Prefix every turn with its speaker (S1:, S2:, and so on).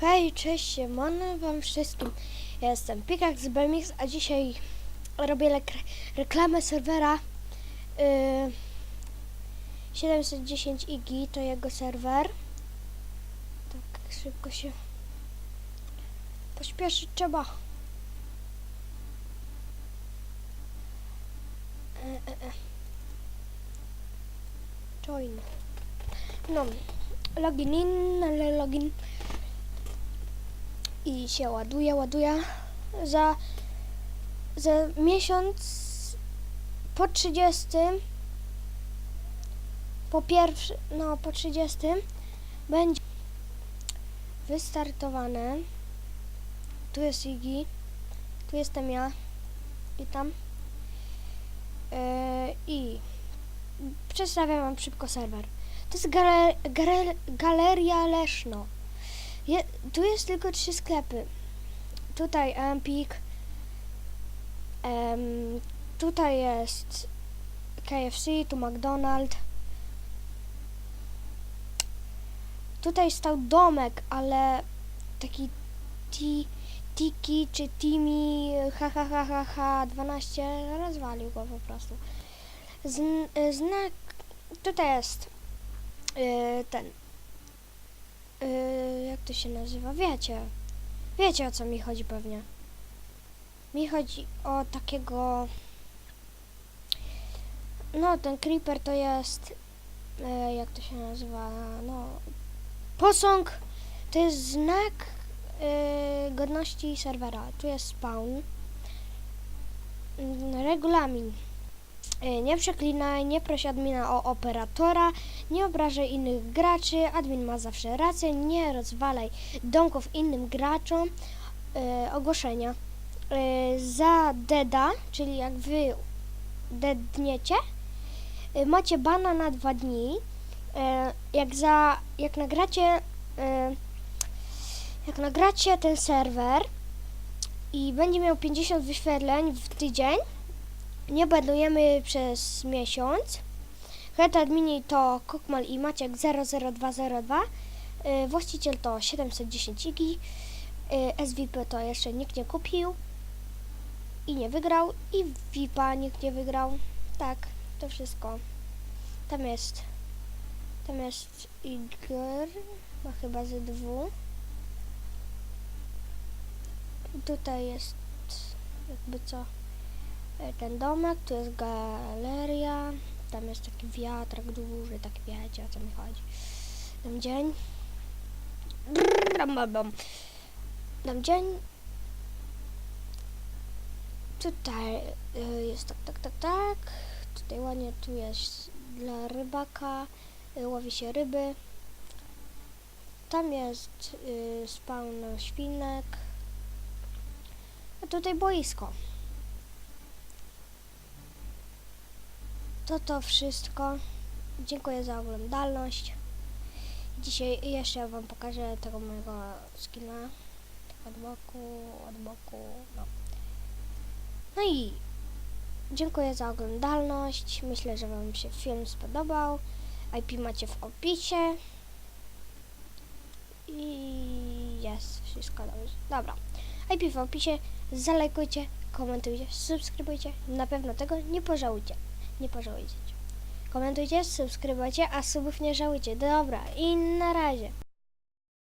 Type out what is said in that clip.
S1: Hej, cześć, siemano wam wszystkim. Ja jestem Pikak z BMX, a dzisiaj robię reklamę serwera y, 710 IGI, to jego serwer. Tak szybko się pośpieszyć trzeba. E, e, e. Join. No, login in, ale login i się ładuje, ładuje. Za, za miesiąc po 30, po pierwszy, no po 30 będzie wystartowane. Tu jest Igi, tu jestem ja i tam. Yy, I przedstawiam wam szybko serwer. To jest gale, gale, Galeria Leszno. Je, tu jest tylko trzy sklepy. Tutaj Empik. em, tutaj jest KFC, tu McDonald's. Tutaj stał domek, ale taki ti, Tiki czy Timi ha ha ha ha ha 12 rozwalił go po prostu. Zn, znak tutaj jest yy, ten Yy, jak to się nazywa? Wiecie. Wiecie o co mi chodzi pewnie. Mi chodzi o takiego. No, ten creeper to jest. Yy, jak to się nazywa? No. Posąg to jest znak yy, godności serwera. Tu jest spawn. Yy, regulamin. Yy, Nie przeklinaj, nie proś admina o operatora, nie obrażaj innych graczy, admin ma zawsze rację, nie rozwalaj domków innym graczom. E, ogłoszenia. E, za deda, czyli jak wy dedniecie, e, macie bana na dwa dni. E, jak za, jak nagracie, e, jak nagracie ten serwer i będzie miał 50 wyświetleń w tydzień, nie badujemy przez miesiąc. Head admini to Kokmal i Maciek 00202. Y, właściciel to 710 igi. SVP to jeszcze nikt nie kupił i nie wygrał. I VIPa nikt nie wygrał. Tak, to wszystko. Tam jest. Tam jest Igor. Ma chyba ze dwu. Tutaj jest jakby co ten domek, tu jest galeria, tam jest taki wiatrak duży, tak wiecie o co mi chodzi. Tam dzień. Tam dzień. Tutaj y, jest tak, tak, tak, tak. Tutaj ładnie, tu jest dla rybaka, y, łowi się ryby. Tam jest spawn świnek. A tutaj boisko. To to wszystko. Dziękuję za oglądalność. Dzisiaj jeszcze wam pokażę tego mojego skina. Od boku, od boku, no. No i dziękuję za oglądalność. Myślę, że wam się film spodobał. IP macie w opisie. I jest wszystko dobrze. Dobra. IP w opisie. Zalajkujcie, komentujcie, subskrybujcie. Na pewno tego nie pożałujcie nie pożałujecie. Komentujcie, subskrybujcie, a subów nie żałujcie. Dobra, i na razie.